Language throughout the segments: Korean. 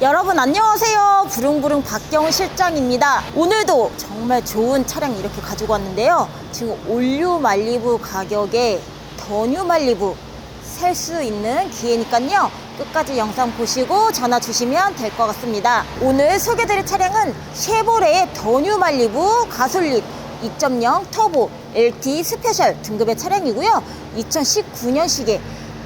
여러분 안녕하세요. 부릉부릉 박경훈 실장입니다. 오늘도 정말 좋은 차량 이렇게 가지고 왔는데요. 지금 올류 말리부 가격에 더뉴 말리부 살 수 있는 기회니까요. 끝까지 영상 보시고 전화 주시면 될 것 같습니다. 오늘 소개드릴 차량은 쉐보레의 더뉴 말리부 가솔린 2.0 터보 LT 스페셜 등급의 차량이고요. 2019년식에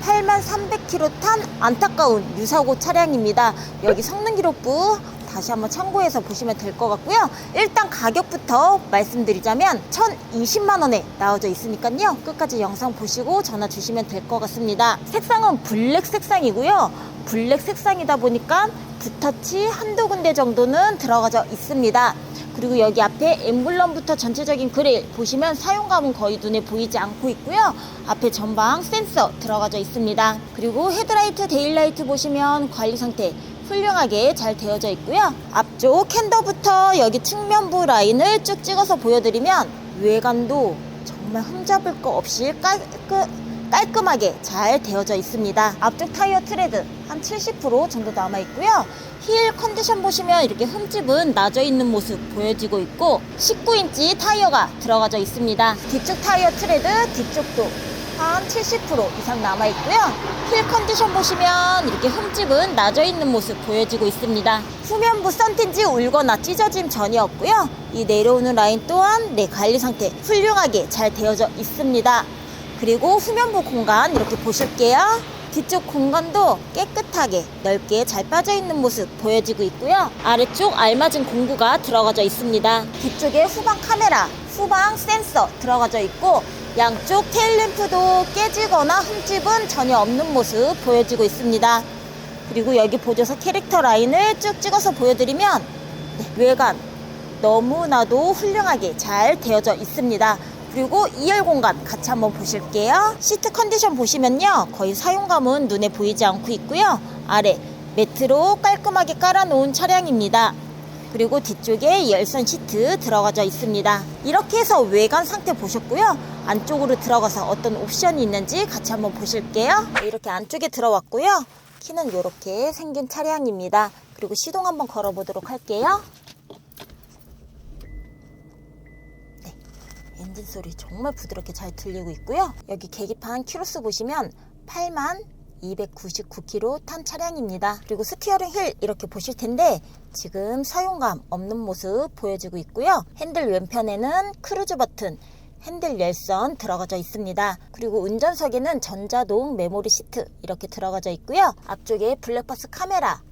8만 300km 탄 안타까운 유사고 차량입니다. 여기 성능 기록부 다시 한번 참고해서 보시면 될 것 같고요. 일단 가격부터 말씀드리자면 1,020만 원에 나와져 있으니까요. 끝까지 영상 보시고 전화 주시면 될 것 같습니다. 색상은 블랙 색상이고요. 블랙 색상이다 보니까 붓터치 한두 군데 정도는 들어가져 있습니다. 그리고 여기 앞에 엠블럼부터 전체적인 그릴 보시면 사용감은 거의 눈에 보이지 않고 있고요. 앞에 전방 센서 들어가져 있습니다. 그리고 헤드라이트, 데일라이트 보시면 관리 상태 훌륭하게 잘 되어져 있고요. 앞쪽 캔더부터 여기 측면부 라인을 쭉 찍어서 보여드리면 외관도 정말 흠잡을 거 없이 깔끔, 깔끔하게 잘 되어져 있습니다. 앞쪽 타이어 트레드 한 70% 정도 남아 있고요. 힐 컨디션 보시면 이렇게 흠집은 나져 있는 모습 보여지고 있고 19인치 타이어가 들어가져 있습니다. 뒤쪽 타이어 트레드 뒤쪽도 한 70% 이상 남아 있고요. 힐 컨디션 보시면 이렇게 흠집은 나져 있는 모습 보여지고 있습니다. 후면부 썬틴지 울거나 찢어짐 전혀 없고요. 이 내려오는 라인 또한 네 관리 상태 훌륭하게 잘 되어져 있습니다. 그리고 후면부 공간 이렇게 보실게요. 뒤쪽 공간도 깨끗하게 넓게 잘 빠져 있는 모습 보여지고 있고요. 아래쪽 알맞은 공구가 들어가져 있습니다. 뒤쪽에 후방 카메라, 후방 센서 들어가져 있고 양쪽 테일램프도 깨지거나 흠집은 전혀 없는 모습 보여지고 있습니다. 그리고 여기 보조서 캐릭터 라인을 쭉 찍어서 보여드리면 네, 외관 너무나도 훌륭하게 잘 되어져 있습니다. 그리고 2열 공간 같이 한번 보실게요. 시트 컨디션 보시면요. 거의 사용감은 눈에 보이지 않고 있고요. 아래 매트로 깔끔하게 깔아놓은 차량입니다. 그리고 뒤쪽에 열선 시트 들어가져 있습니다. 이렇게 해서 외관 상태 보셨고요. 안쪽으로 들어가서 어떤 옵션이 있는지 같이 한번 보실게요. 네, 이렇게 안쪽에 들어왔고요. 키는 이렇게 생긴 차량입니다. 그리고 시동 한번 걸어보도록 할게요. 엔진 소리 정말 부드럽게 잘 들리고 있고요. 여기 계기판 키로수 보시면 8만 299km 탄 차량입니다. 그리고 스티어링 휠 이렇게 보실 텐데 지금 사용감 없는 모습 보여지고 있고요. 핸들 왼편에는 크루즈 버튼 핸들 열선 들어가져 있습니다. 그리고 운전석에는 전자동 메모리 시트 이렇게 들어가져 있고요. 앞쪽에 블랙박스 카메라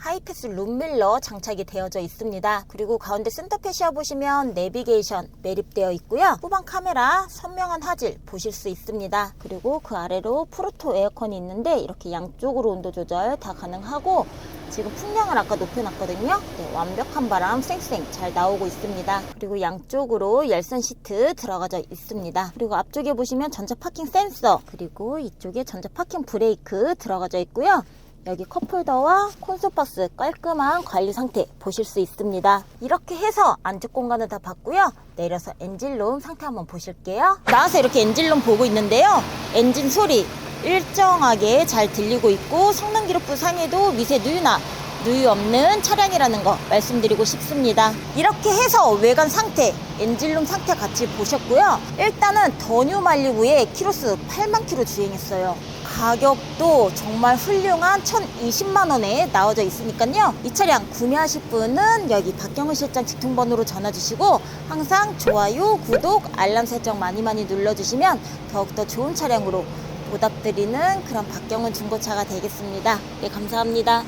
하이패스 룸밀러 장착이 되어져 있습니다. 그리고 가운데 센터페시아 보시면 내비게이션 매립되어 있고요. 후방 카메라 선명한 화질 보실 수 있습니다. 그리고 그 아래로 프로토 에어컨이 있는데 이렇게 양쪽으로 온도 조절 다 가능하고 지금 풍량을 아까 높여놨거든요. 네, 완벽한 바람 쌩쌩 잘 나오고 있습니다. 그리고 양쪽으로 열선 시트 들어가져 있습니다. 그리고 앞쪽에 보시면 전자 파킹 센서 그리고 이쪽에 전자 파킹 브레이크 들어가져 있고요. 여기 컵홀더와 콘솔박스 깔끔한 관리 상태 보실 수 있습니다. 이렇게 해서 안쪽 공간을 다 봤고요. 내려서 엔진룸 상태 한번 보실게요. 나와서 이렇게 엔진룸 보고 있는데요. 엔진 소리 일정하게 잘 들리고 있고 성능 기록부 상에도 미세 누유나 누유 없는 차량이라는 거 말씀드리고 싶습니다. 이렇게 해서 외관 상태, 엔진룸 상태 같이 보셨고요. 일단은 더뉴 말리부의 키로수 8만 킬로 주행했어요. 가격도 정말 훌륭한 1,020만 원에 나와져 있으니까요. 이 차량 구매하실 분은 여기 박경훈 실장 직통번호로 전화 주시고 항상 좋아요, 구독, 알람 설정 많이 많이 눌러주시면 더욱더 좋은 차량으로 보답드리는 그런 박경훈 중고차가 되겠습니다. 네, 감사합니다.